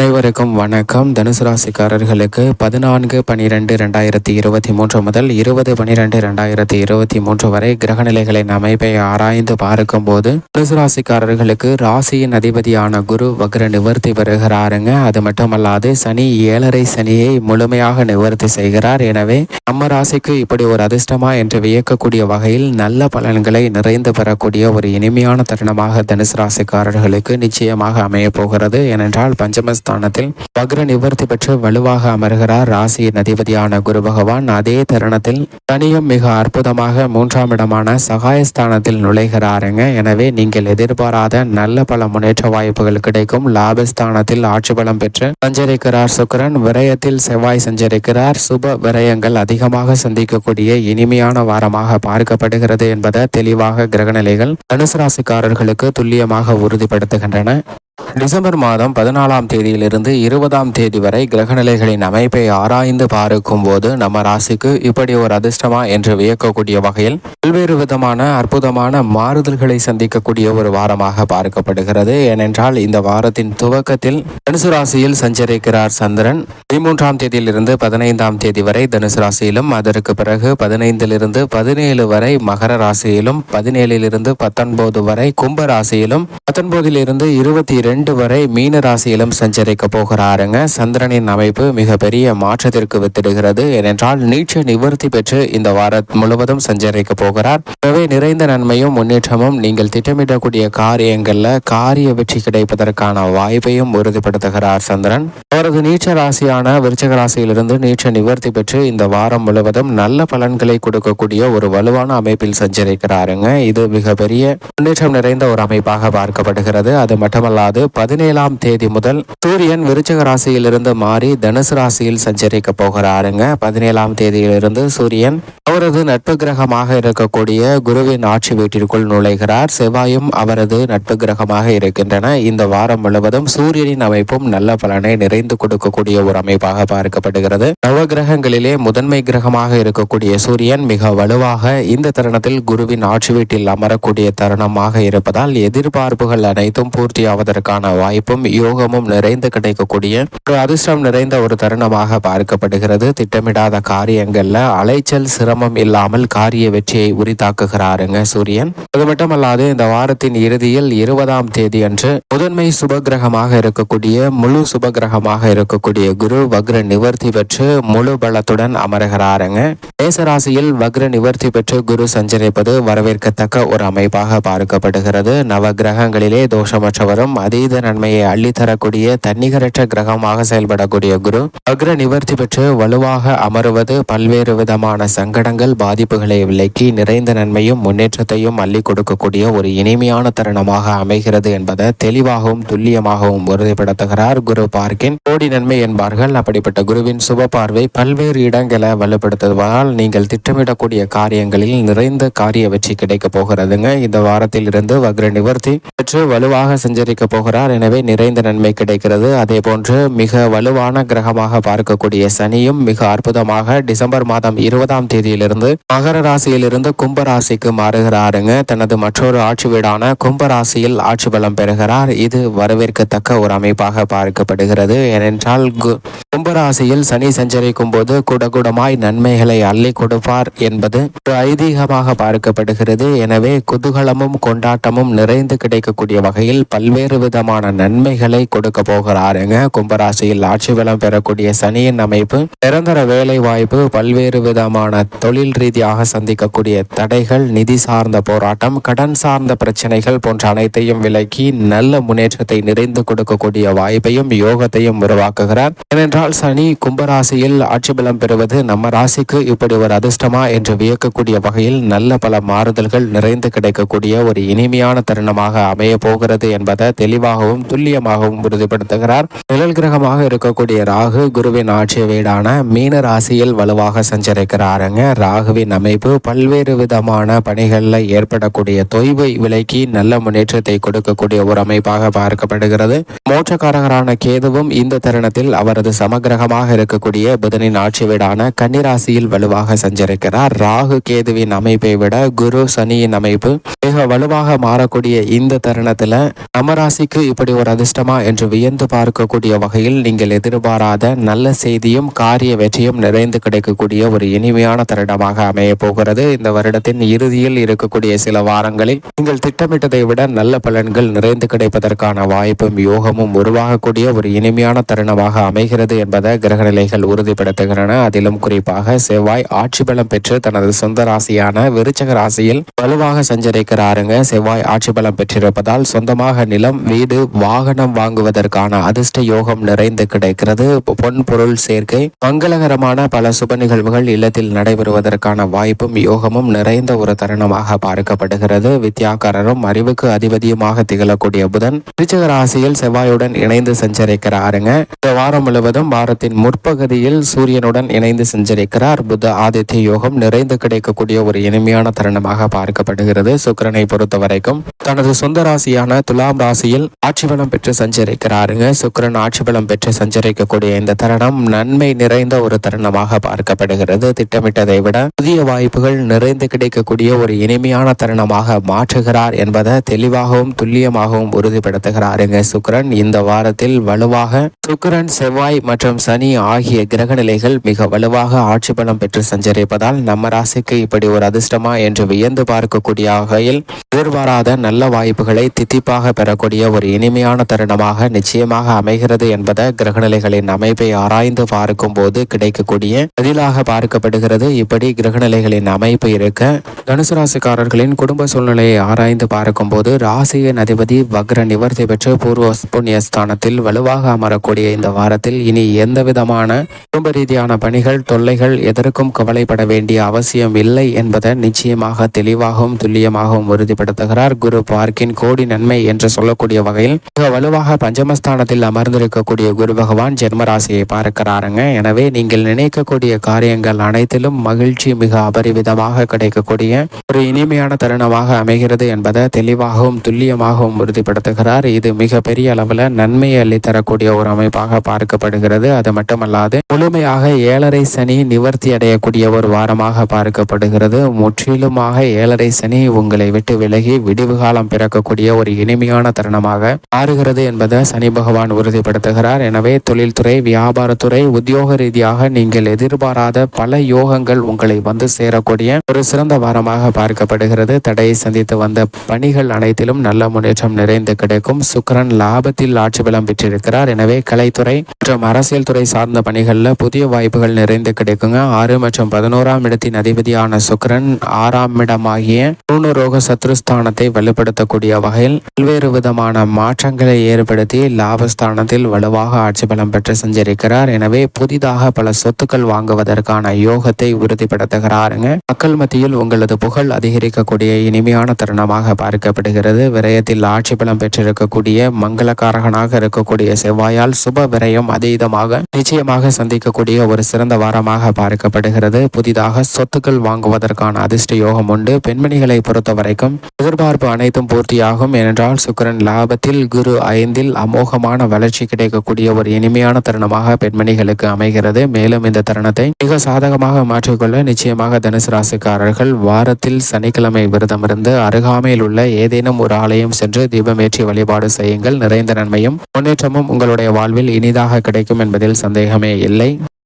அனைவருக்கும் வணக்கம். தனுசு ராசிக்காரர்களுக்கு பதினான்கு பனிரெண்டு ரெண்டாயிரத்தி இருபத்தி மூன்று முதல் இருபது பனிரெண்டு ரெண்டாயிரத்தி இருபத்தி மூன்று வரை கிரகநிலைகளின் அமைப்பை ஆராய்ந்து பார்க்கும்போது தனுசு ராசிக்காரர்களுக்கு ராசியின் அதிபதியான குரு வக்ர நிவர்த்தி பெறுகிறாருங்க. அது மட்டுமல்லாது சனி ஏழரை சனியை முழுமையாக நிவர்த்தி செய்கிறார். எனவே நம்ம ராசிக்கு இப்படி ஒரு அதிர்ஷ்டமா என்று வியக்கக்கூடிய வகையில் நல்ல பலன்களை நிறைந்து பெறக்கூடிய ஒரு இனிமையான தருணமாக தனுசு ராசிக்காரர்களுக்கு நிச்சயமாக அமைய போகிறது. ஏனென்றால் பஞ்சமஸ்தானத்தில் வக்ர நிவர்த்தி பெற்று வலுவாக அமர்கிறார் ராசியின் அதிபதியான குரு பகவான். அதே தருணத்தில் தனியும் மிக அற்புதமாக மூன்றாம் இடமான சகாயஸ்தானத்தில் நுழைகிறாருங்க. எனவே நீங்கள் எதிர்பாராத நல்ல பல முன்னேற்ற வாய்ப்புகள் கிடைக்கும். லாபஸ்தானத்தில் ஆட்சி பலம் பெற்று சஞ்சரிக்கிறார் சுக்கிரன். விரயத்தில் செவ்வாய் சஞ்சரிக்கிறார். சுப விரயங்கள் அதிகமாக சந்திக்கக்கூடிய இனிமையான வாரமாக பார்க்கப்படுகிறது என்பதை தெளிவாக கிரகநிலைகள் தனுசு ராசிக்காரர்களுக்கு துல்லியமாக உறுதிப்படுத்துகின்றன. டிசம்பர் மாதம் பதினாலாம் தேதியிலிருந்து இருபதாம் தேதி வரை கிரகநிலைகளின் அமைப்பை ஆராய்ந்து பார்க்கும் போது நம்ம ராசிக்கு இப்படி ஒரு அதிர்ஷ்டமா என்று வியக்கக்கூடிய வகையில் பல்வேறு விதமான அற்புதமான மாறுதல்களை சந்திக்கக்கூடிய ஒரு வாரமாக பார்க்கப்படுகிறது. ஏனென்றால் இந்த வாரத்தின் துவக்கத்தில் தனுசு ராசியில் சஞ்சரிக்கிறார் சந்திரன். பதிமூன்றாம் தேதியிலிருந்து பதினைந்தாம் தேதி வரை தனுசு ராசியிலும் அதற்கு பிறகு பதினைந்திலிருந்து பதினேழு வரை மகர ராசியிலும் பதினேழிலிருந்து பத்தொன்பது வரை கும்ப ராசியிலும் பத்தொன்பதிலிருந்து இருபத்தி ரெண்டு வரை மீன ராசியிலும் சஞ்சரிக்க போகிறாருங்க. சந்திரனின் அமைப்பு மிகப்பெரிய மாற்றத்திற்கு வித்திடுகிறது. ஏனென்றால் நீச்ச நிவர்த்தி பெற்று இந்த வாரம் முழுவதும் சஞ்சரிக்க போகிறார். எனவே நிறைந்த நன்மையும் முன்னேற்றமும் நீங்கள் திட்டமிடக்கூடிய காரியங்கள்ல காரிய வெற்றி கிடைப்பதற்கான வாய்ப்பையும் உறுதிப்படுத்துகிறார் சந்திரன். அவரது நீச்ச ராசியான விருச்சக ராசியிலிருந்து நீச்ச நிவர்த்தி பெற்று இந்த வாரம் முழுவதும் நல்ல பலன்களை கொடுக்கக்கூடிய ஒரு வலுவான அமைப்பில் சஞ்சரிக்கிறாருங்க. இது மிகப்பெரிய முன்னேற்றம் நிறைந்த ஒரு அமைப்பாக பார்க்கப்படுகிறது. அது மட்டுமல்லாது பதினேழாம் தேதி முதல் சூரியன் விருச்சக ராசியிலிருந்து மாறி தனுசு ராசியில் சஞ்சரிக்க போகிறாருங்க. பதினேழாம் தேதியிலிருந்து சூரியன் அவரது நட்பு கிரகமாக இருக்கக்கூடிய குருவின் ஆட்சி வீட்டிற்குள் நுழைகிறார். செவ்வாயும் அவரது நட்பு கிரகமாக இருக்கின்றன. இந்த வாரம் முழுவதும் சூரியனின் அமைப்பும் நல்ல பலனை நிறைந்து கொடுக்கக்கூடிய ஒரு அமைப்பாக பார்க்கப்படுகிறது. நவ கிரகங்களிலே முதன்மை கிரகமாக இருக்கக்கூடிய சூரியன் மிக வலுவாக இந்த தருணத்தில் குருவின் ஆட்சி வீட்டில் அமரக்கூடிய தருணமாக இருப்பதால் எதிர்பார்ப்புகள் அனைத்தும் பூர்த்தியாவதற்கு பூர்த்தியாவதற்கான வாய்ப்பும் யோகமும் நிறைந்து கிடைக்கக்கூடிய ஒரு அதிர்ஷ்டம் நிறைந்த ஒரு தருணமாக பார்க்கப்படுகிறது. திட்டமிடாத காரியங்கள்ல அலைச்சல் சிரமம் இல்லாமல் காரிய வெற்றியை உரித்தாக்குகிறாருங்க சூரியன். அது மட்டுமல்லாது இந்த வாரத்தின் இறுதியில் இருபதாம் தேதி அன்று முதன்மை சுபகிரகமாக இருக்கக்கூடிய முழு சுபகிரகமாக இருக்கக்கூடிய குரு வக்ர நிவர்த்தி பெற்று முழு பலத்துடன் அமருகிறாருங்க. மேசராசியில் வக்ர நிவர்த்தி பெற்று குரு சஞ்சரிப்பது வரவேற்கத்தக்க ஒரு அமைப்பாக பார்க்கப்படுகிறது. நவ கிரகங்களிலே தோஷமற்றவரும் அதீத நன்மையை அள்ளித்தரக்கூடிய தன்னிகரற்ற கிரகமாக செயல்படக்கூடிய குரு அக்ர நிவர்த்தி பெற்று வலுவாக அமருவது பல்வேறு விதமான சங்கடங்கள் பாதிப்புகளை விலக்கி நிறைந்த நன்மையும் முன்னேற்றத்தையும் அள்ளி கொடுக்கக்கூடிய ஒரு இனிமையான தருணமாக அமைகிறது என்பதை தெளிவாகவும் துல்லியமாகவும் உறுதிப்படுத்துகிறார் குரு பார்க்கின் கோடி நன்மை என்பார்கள். அப்படிப்பட்ட குருவின் சுப பார்வை பல்வேறு இடங்களை வலுப்படுத்துவதால் நீங்கள் திட்டமிடக்கூடிய காரியங்களில் நிறைந்த காரிய வெற்றி கிடைக்க போகிறதுங்க. இந்த வாரத்தில் இருந்து வக்ர நிவர்த்தி பெற்று வலுவாக சஞ்சரிக்க போகிறார். எனவே நிறைந்த நன்மை கிடைக்கிறது. அதே போன்று மிக வலுவான கிரகமாக பார்க்கக்கூடிய சனியும் மிக அற்புதமாக டிசம்பர் மாதம் இருபதாம் தேதியிலிருந்து மகர ராசியிலிருந்து கும்ப ராசிக்கு மாறுகிறாருங்க. தனது மற்றொரு ஆட்சி வீடான கும்ப ராசியில் ஆட்சி பலம் பெறுகிறார். இது வரவேற்கத்தக்க ஒரு அமைப்பாக பார்க்கப்படுகிறது. ஏனென்றால் கும்பராசியில் சனி சஞ்சரிக்கும் போது குடகுடமாய் நன்மைகளை அள்ளி கொடுப்பார் என்பது ஒரு ஐதீகமாக பார்க்கப்படுகிறது. எனவே குதூகலமும் கொண்டாட்டமும் நிறைந்து கிடைக்கக்கூடிய வகையில் பல்வேறு விதமான நன்மைகளை கொடுக்க போகிறாருங்க. கும்பராசியில் ஆட்சி பலம் பெறக்கூடிய சனியின் அமைப்பு நிரந்தர வேலை வாய்ப்பு பல்வேறு விதமான தொழில் ரீதியாக சந்திக்கக்கூடிய தடைகள் நிதி சார்ந்த போராட்டம் கடன் சார்ந்த பிரச்சனைகள் போன்ற அனைத்தையும் விலக்கி நல்ல முன்னேற்றத்தை நிறைந்து கொடுக்கக்கூடிய வாய்ப்பையும் யோகத்தையும் உருவாக்குகிறார். ஏனென்றால் சனி கும்பராசியில் ஆட்சி பலம் பெறுவது நம்ம ராசிக்கு இப்படி ஒரு அதிர்ஷ்டமா என்று வியக்கக்கூடிய வகையில் நல்ல பல மாறுதல்கள் நிறைந்து கிடைக்கக்கூடிய ஒரு இனிமையான தருணமாக அமைய போகிறது என்பதை தெளிவாகவும் துல்லியமாகவும் உறுதிப்படுத்துகிறார். நிழல் கிரகமாக இருக்கக்கூடிய ராகு குருவின் ஆட்சி வீடான மீன ராசியில் வலுவாக சஞ்சரிக்கிறாருங்க. ராகுவின் அமைப்பு பல்வேறு விதமான பணிகளில் ஏற்படக்கூடிய தொய்வை விலக்கி நல்ல முன்னேற்றத்தை கொடுக்கக்கூடிய ஒரு அமைப்பாக பார்க்கப்படுகிறது. மோட்சக்காரகரான கேதுவும் இந்த தருணத்தில் அவரது சமகிரகமாக இருக்கக்கூடிய புதனின் ஆட்சி வீடான கன்னிராசியில் வலுவாக சஞ்சரிக்கிறார். ராகு கேதுவின் அமைப்பை விட குரு சனியின் அமைப்பு மிக வலுவாக மாறக்கூடிய இந்த தருணத்துல நமராசி ராசிக்கு இப்படி ஒரு அதிர்ஷ்டமா என்று வியந்து பார்க்கக்கூடிய வகையில் நீங்கள் எதிர்பாராத நல்ல செய்தியும் காரிய வெற்றியும் நிறைந்து கிடைக்கக்கூடிய ஒரு இனிமையான தருணமாக அமைய போகிறது. இந்த வருடத்தின் இறுதியில் இருக்கக்கூடிய சில வாரங்களில் நீங்கள் திட்டமிட்டதை விட நல்ல பலன்கள் நிறைந்து கிடைப்பதற்கான வாய்ப்பும் யோகமும் உருவாகக்கூடிய ஒரு இனிமையான தருணமாக அமைகிறது என்பதை கிரகநிலைகள் உறுதிப்படுத்துகின்றன. அதிலும் குறிப்பாக செவ்வாய் ஆட்சி பலம் பெற்று தனது சொந்த ராசியான விருச்சக ராசியில் வலுவாக சஞ்சரிக்கிறாருங்க. செவ்வாய் ஆட்சி பலம் பெற்றிருப்பதால் சொந்தமாக நிலம் செய்து வாகனம் வாங்குவதற்கான அதிர்ஷ்ட யோகம் நிறைந்து கிடைக்கிறது. பொன் பொருள் சேர்க்கை மங்களகரமான பல சுப நிகழ்வுகள் இல்லத்தில் நடைபெறுவதற்கான வாய்ப்பும் யோகமும் நிறைந்த ஒரு தருணமாக பார்க்கப்படுகிறது. வித்யாக்காரரும் அறிவுக்கு அதிபதியுமாக திகழக்கூடிய புதன் விருச்சிக ராசியில் செவ்வாயுடன் இணைந்து சஞ்சரிக்கிறாருங்க. இந்த வாரம் முழுவதும் வாரத்தின் முற்பகுதியில் சூரியனுடன் இணைந்து சஞ்சரிக்கிறார். புத ஆதித்ய யோகம் நிறைந்து கிடைக்கக்கூடிய ஒரு இனிமையான தருணமாக பார்க்கப்படுகிறது. சுக்கரனை பொறுத்த வரைக்கும் தனது சொந்த ராசியான துலாம் ராசியில் ஆட்சி பலம் பெற்று சஞ்சரிக்கிறாருங்க. சுக்கரன் ஆட்சி பலம் பெற்று சஞ்சரிக்கக்கூடிய இந்த தருணம் நன்மை நிறைந்த ஒரு தருணமாக பார்க்கப்படுகிறது. திட்டமிட்டதை விட புதிய வாய்ப்புகள் நிறைந்து கிடைக்கக்கூடிய ஒரு இனிமையான தருணமாக மாற்றுகிறார் என்பதை தெளிவாகவும் துல்லியமாகவும் உறுதிப்படுத்துகிறாருங்க சுக்கிரன். இந்த வாரத்தில் வலுவாக சுக்கிரன் செவ்வாய் மற்றும் சனி ஆகிய கிரக நிலைகள் மிக வலுவாக ஆட்சி பலம் பெற்று சஞ்சரிப்பதால் நம்ம ராசிக்கு இப்படி ஒரு அதிர்ஷ்டமா என்று வியந்து பார்க்கக்கூடிய வகையில் எதிர்பாராத நல்ல வாய்ப்புகளை தித்திப்பாக பெறக்கூடிய ஒரு இனிமையான தருணமாக நிச்சயமாக அமைகிறது என்பதை கிரகநிலைகளின் அமைப்பை ஆராய்ந்து பார்க்கும் போது கிடைக்கக்கூடிய பதிலாக பார்க்கப்படுகிறது. இப்படி கிரகநிலைகளின் அமைப்பு இருக்க தனுசு ராசிக்காரர்களின் குடும்ப சூழ்நிலையை ஆராய்ந்து பார்க்கும் போது ராசியின் அதிபதி வக்ர நிவர்த்தி பெற்று பூர்வ புண்ணிய ஸ்தானத்தில் வலுவாக அமரக்கூடிய இந்த வாரத்தில் இனி எந்த விதமான குடும்ப ரீதியான பணிகள் தொல்லைகள் எதற்கும் கவலைப்பட வேண்டிய அவசியம் இல்லை என்பதை நிச்சயமாக தெளிவாகவும் துல்லியமாகவும் உறுதிப்படுத்துகிறார். குரு பார்க்கின் கோடி நன்மை என்று சொல்லக்கூடிய வகையில் மிக வலுவாக பஞ்சமஸ்தானத்தில் அமர்ந்திருக்கக்கூடிய குரு பகவான் ஜென்மராசியை பார்க்கிறாருங்க. எனவே நீங்கள் நினைக்கக்கூடிய காரியங்கள் அனைத்திலும் மகிழ்ச்சி மிக அபரிவிதமாக கிடைக்கக்கூடிய ஒரு இனிமையான தருணமாக அமைகிறது என்பதை தெளிவாகவும் துல்லியமாகவும் உறுதிப்படுத்துகிறார். இது மிக பெரிய அளவில் நன்மையை அள்ளித்தரக்கூடிய ஒரு அமைப்பாக பார்க்கப்படுகிறது. அது மட்டுமல்லாது முழுமையாக ஏழரை சனி நிவர்த்தி அடையக்கூடிய ஒரு வாரமாக பார்க்கப்படுகிறது. முற்றிலுமாக ஏழரை சனி உங்களை விட்டு விலகி விடிவு காலம் பிறக்கக்கூடிய ஒரு இனிமையான தருணமாக மாறுகிறது என்பதை சனி பகவான் உறுதிப்படுத்துகிறார். எனவே தொழில்துறை வியாபாரத்துறை உத்தியோக ரீதியாக நீங்கள் எதிர்பாராத பல யோகங்கள் உங்களை வந்து சேரக்கூடிய ஒரு சிறந்த வாரமாக பார்க்கப்படுகிறது. தடையை சந்தித்து வந்த பணிகள் அனைத்திலும் நல்ல முன்னேற்றம் நிறைந்து கிடைக்கும். சுக்கரன் லாபத்தில் ஆட்சி பலம் பெற்றிருக்கிறார். எனவே கலைத்துறை மற்றும் அரசியல் துறை சார்ந்த பணிகளில் புதிய வாய்ப்புகள் நிறைந்து கிடைக்குங்க. ஆறு மற்றும் பதினோராம் இடத்தின் அதிபதியான சுக்கரன் ஆறாம் இடமாகிய பூர்ணரோக சத்ருஸ்தானத்தை வலுப்படுத்தக்கூடிய வகையில் பல்வேறு விதமான மாற்றங்களை ஏற்படுத்தி லாபஸ்தானத்தில் வலுவாக ஆட்சி பலம் பெற்று சஞ்சரிக்கிறார். எனவே புதிதாக பல சொத்துக்கள் வாங்குவதற்கான யோகத்தை உறுதிப்படுத்துகிறாருங்க. மக்கள் மத்தியில் உங்களது புகழ் அதிகரிக்கக்கூடிய இனிமையான தருணமாக பார்க்கப்படுகிறது. விரயத்தில் ஆட்சி பலம் பெற்றிருக்கக்கூடிய மங்களகாரகனாக இருக்கக்கூடிய செவ்வாயால் சுப விரயம் அதீதமாக நிச்சயமாக சந்திக்கக்கூடிய ஒரு சிறந்த வாரமாக பார்க்கப்படுகிறது. புதிதாக சொத்துக்கள் வாங்குவதற்கான அதிர்ஷ்ட யோகம் உண்டு. பெண்மணிகளை பொறுத்த வரைக்கும் எதிர்பார்ப்பு அனைத்தும் பூர்த்தியாகும். ஏனென்றால் சுக்கிரன் லாபத்தில் குரு ஐந்தில் அமோகமான வளர்ச்சி கிடைக்கக்கூடிய ஒரு இனிமையான தருணமாக பெண்மணிகளுக்கு அமைகிறது. மேலும் இந்த தருணத்தை மிக சாதகமாக மாற்றிக்கொள்ள நிச்சயமாக தனுசு ராசிக்காரர்கள் வாரத்தில் சனிக்கிழமை விரதம் இருந்து அருகாமையில் உள்ள ஏதேனும் ஒரு ஆலயம் சென்று தீபமேற்றி வழிபாடு செய்யுங்கள். நிறைந்த நன்மையும் முன்னேற்றமும் உங்களுடைய வாழ்வில் இனிதாக கிடைக்கும் என்பதில் சந்தேகமே இல்லை.